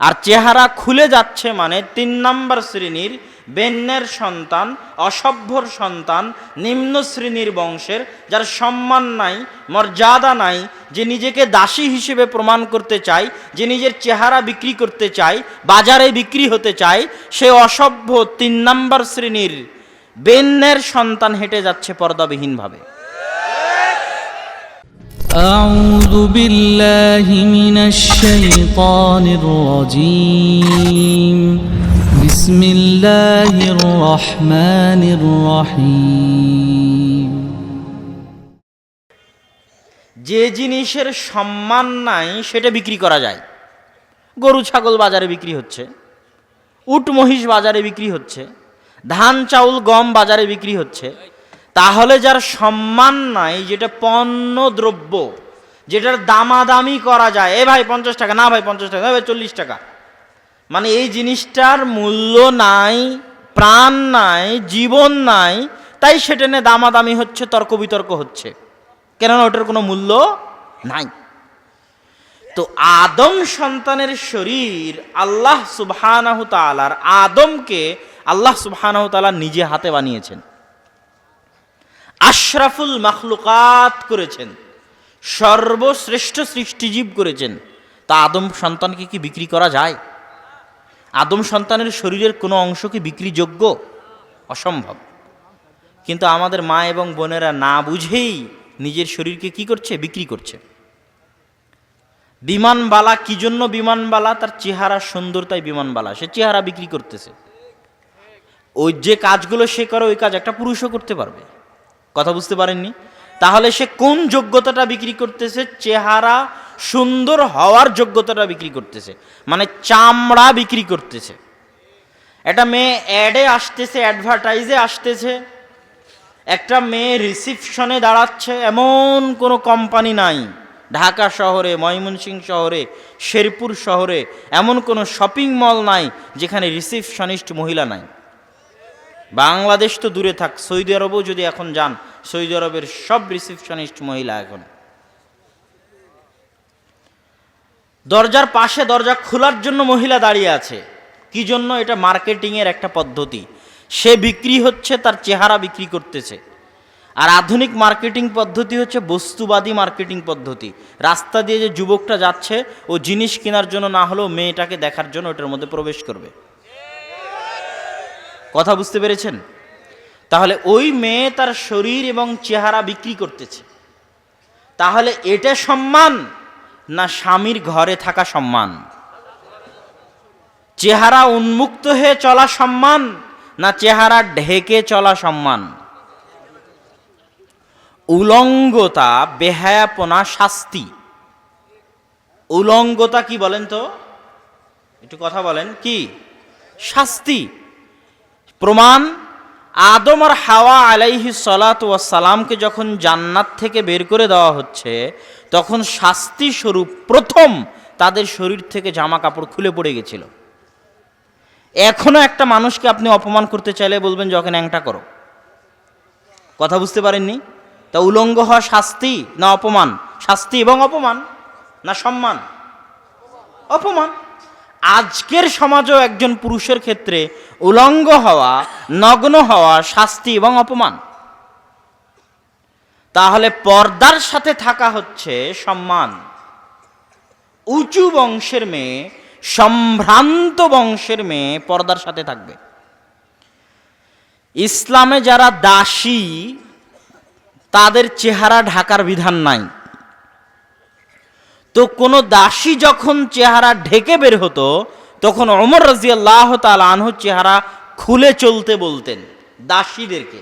আর চেহারা খুলে যাচ্ছে মানে তিন নম্বর শ্রেণির বেন্যের সন্তান, অসভ্যর সন্তান, নিম্ন শ্রেণির বংশের, যার সম্মান নাই, মর্যাদা নাই, যে নিজেকে দাসী হিসেবে প্রমাণ করতে চায়, যে নিজের চেহারা বিক্রি করতে চায়, বাজারে বিক্রি হতে চায়, সে অসভ্য তিন নম্বর শ্রেণির বেন্যের সন্তান হেঁটে যাচ্ছে পর্দাবিহীনভাবে। أعوذ بالله من الشيطان الرجيم بسم الله الرحمن الرحيم যে জিনিসের সম্মান নাই সেটা বিক্রি করা যায় গরু ছাগল বাজারে বিক্রি হচ্ছে উট মহিষ বাজারে বিক্রি হচ্ছে ধান চাউল গম বাজারে বিক্রি হচ্ছে তাহলে যার সম্মান নাই, যেটা পণ্য দ্রব্য যেটার দামাদামি করা যায়, এ ভাই পঞ্চাশ টাকা, না ভাই পঞ্চাশ টাকা ভাই চল্লিশ টাকা। মানে এই জিনিসটার মূল্য নাই, প্রাণ নাই, জীবন নাই, তাই সেটা নিয়ে দামাদামি হচ্ছে, তর্ক বিতর্ক হচ্ছে। কেননা ওটার কোনো মূল্য নাই। তো আদম সন্তানের শরীর আল্লাহ সুবহানাহু তাআলার আদমকে আল্লাহ সুবহানাহু তালা নিজে হাতে বানিয়েছেন। আশরাফুল মাখলুকাত করেছেন। সর্বশ্রেষ্ঠ সৃষ্টিজীব করেছেন। তা আদম সন্তানকে কি বিক্রি করা যায়? আদম সন্তানের শরীরের কোনো অংশ কি বিক্রিযোগ্য অসম্ভব। কিন্তু আমাদের মা এবং বোনেরা না বুঝেই নিজের শরীরকে কি করছে? বিক্রি করছে। বিমানবালা কি জন্য বিমানবালা তার চেহারা সুন্দর তাই বিমানবালা সে চেহারা বিক্রি করতেছে। ওই যে কাজগুলো সে করে, ওই কাজ একটা পুরুষও করতে পারবে। কথা বুঝতে পারেননি। তাহলে সে কোন যোগ্যতাটা বিক্রি করতেছে? চেহারা সুন্দর হওয়ার যোগ্যতাটা বিক্রি করতেছে। মানে চামড়া বিক্রি করতেছে। একটা মেয়ে অ্যাডে আসতেছে অ্যাডভার্টাইজে আসতেছে। একটা মেয়ে রিসিপশনে দাঁড়াচ্ছে, এমন কোনো কোম্পানি নাই। ঢাকা শহরে, ময়মনসিংহ শহরে, শেরপুর শহরে, এমন কোনো শপিং মল নাই, যেখানে রিসিপশনিস্ট মহিলা নাই। বাংলাদেশ তো দূরে থাক, সৌদি আরবও যদি এখন যান, সৌদি আরবের সব রিসিপশনিস্ট মহিলা এখন। দরজার পাশে দরজা খোলার জন্য মহিলা দাঁড়িয়ে আছে। কি জন্য? এটা মার্কেটিংয়ের একটা পদ্ধতি। সে বিক্রি হচ্ছে, তার চেহারা বিক্রি করতেছে। আর আধুনিক মার্কেটিং পদ্ধতি হচ্ছে বস্তুবাদী মার্কেটিং পদ্ধতি। রাস্তা দিয়ে যে যুবকটা যাচ্ছে, ও জিনিস কেনার জন্য না হলেও মেয়েটাকে দেখার জন্য ওটার মধ্যে প্রবেশ করবে। কথা বুঝতে পেরেছেন? তাহলে ওই মেয়ে তার শরীর এবং চেহারা বিক্রি করতেছে। তাহলে এটা সম্মান না স্বামীর ঘরে থাকা সম্মান? চেহারা উন্মুক্ত হয়ে চলা সম্মান না চেহারা ঢেকে চলা সম্মান? উলঙ্গতা, বেহায়াপনা, শাস্তি। উলঙ্গতা কি বলেন তো? একটু কথা বলেন। কি? শাস্তি। প্রমাণ, আদম আর হাওয়া আলাইহি সলাত সালামকে যখন জান্নাত থেকে বের করে দেওয়া হচ্ছে, তখন শাস্তি স্বরূপ প্রথম তাদের শরীর থেকে জামা কাপড় খুলে পড়ে গেছিল। এখনও একটা মানুষকে আপনি অপমান করতে চাইলে বলবেন যখন ন্যাংটা করো। কথা বুঝতে পারেননি? তা উলঙ্গ হওয়া শাস্তি না অপমান? শাস্তি এবং অপমান না সম্মান? অপমান। আজকের সমাজও একজন পুরুষের ক্ষেত্রে উলঙ্গ হওয়া, নগ্ন হওয়া শাস্তি এবং অপমান। তাহলে পর্দার সাথে থাকা হচ্ছে সম্মান। উঁচু বংশের মেয়ে, সম্ভ্রান্ত বংশের মেয়ে পর্দার সাথে থাকবে। ইসলামে যারা দাসী, তাদের চেহারা ঢাকার বিধান নাই। তো কোনো দাসী যখন চেহারা ঢেকে বের হতো, তখন অমর রাজিয়াল্লাহ তাল আনহু চেহারা খুলে চলতে বলতেন দাসীদেরকে।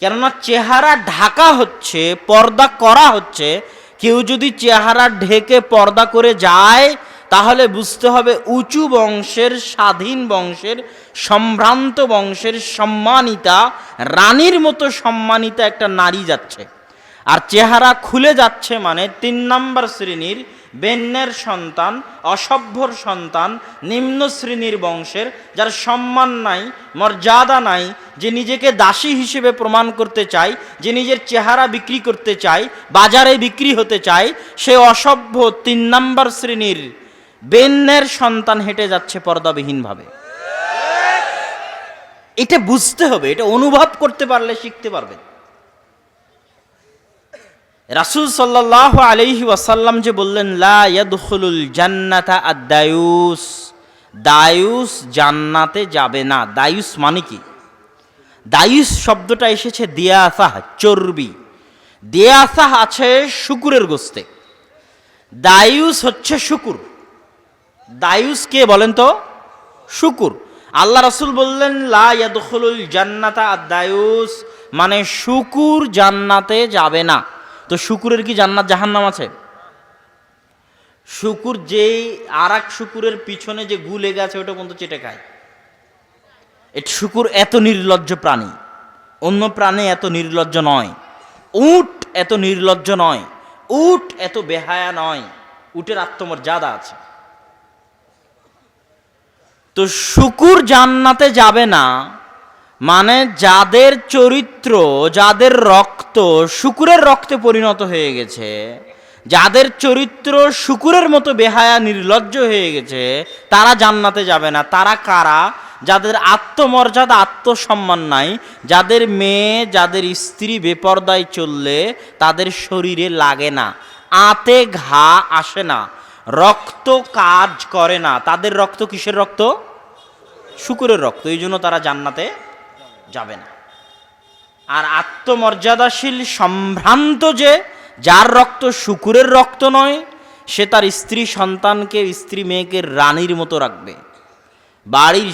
কেননা চেহারা ঢাকা হচ্ছে, পর্দা করা হচ্ছে, কেউ যদি চেহারা ঢেকে পর্দা করে যায়, তাহলে বুঝতে হবে উঁচু বংশের, স্বাধীন বংশের, সম্ভ্রান্ত বংশের সম্মানিতা, রানীর মতো সম্মানিতা একটা নারী যাচ্ছে। আর চেহারা খুলে যাচ্ছে মানে তিন নম্বর শ্রেণির বেন্যের সন্তান, অসভ্যর সন্তান, নিম্ন শ্রেণির বংশের, যার সম্মান নাই, মর্যাদা নাই, যে নিজেকে দাসী হিসেবে প্রমাণ করতে চায়, যে নিজের চেহারা বিক্রি করতে চায়, বাজারে বিক্রি হতে চায়, সে অসভ্য তিন নম্বর শ্রেণির বেন্নের সন্তান হেঁটে যাচ্ছে পর্দাবিহীনভাবে। এটা বুঝতে হবে, এটা অনুভব করতে পারলে শিখতে পারবেন। রাসূল সাল্লাহ আলাইহি ওয়াসাল্লাম যে বললেন, লা ইয়াদখুলুল জান্নাতা আদ-দায়ুস। দায়ুস জান্নাতে যাবে না। দায়ুস মানে কি? দায়ুস শব্দটা এসেছে দিয়াসাহ, চর্বি। দিয়াসাহ আছে শুকুরের গোস্তে। দায়ুস হচ্ছে শুকুর। দায়ুস কে বলেন তো? শুকুর। আল্লাহ রাসূল বললেন, লা ইয়াদখুলুল জান্নাতা আদ-দায়ুস। মানে শুকুর জান্নাতে যাবে না। তো শুকুরের কি জান্নাত জাহান্নাম আছে? শুকুর যেই আর এক শুকুরের পিছনে যে গু লেগে আছে, ওটা পর্যন্ত চেটে খায়। এটা শুকুর এত নির্লজ্জ প্রাণী। অন্য প্রাণী এত নির্লজ্জ নয়। উট এত নির্লজ্জ নয়। উট এত বেহায়া নয়। উটের আত্মমর্যাদা আছে। তো শুকুর জান্নাতে যাবে না মানে যাদের চরিত্র, যাদের রক্ত শুকুরের রক্তে পরিণত হয়ে গেছে। যাদের চরিত্র শুকুরের মতো বেহায়া, নির্লজ্জ হয়ে গেছে, তারা জান্নাতে যাবে না। তারা কারা? যাদের আত্মমর্যাদা, আত্মসম্মান নাই, যাদের মেয়ে, যাদের স্ত্রী বেপর্দায় চললে তাদের শরীরে লাগে না। আতে ঘা আসে না। রক্ত কাজ করে না। তাদের রক্ত কিসের রক্ত? শুকুরের রক্ত। এই জন্য তারা জান্নাতে যাবে না। আর আত্মমর্যাদাশীল সম্ভ্রান্ত যে, যার রক্ত শুকুরের রক্ত নয়, সে তার স্ত্রী সন্তানকে, স্ত্রী মেয়েকে রানীর মতো রাখবে। বাড়ির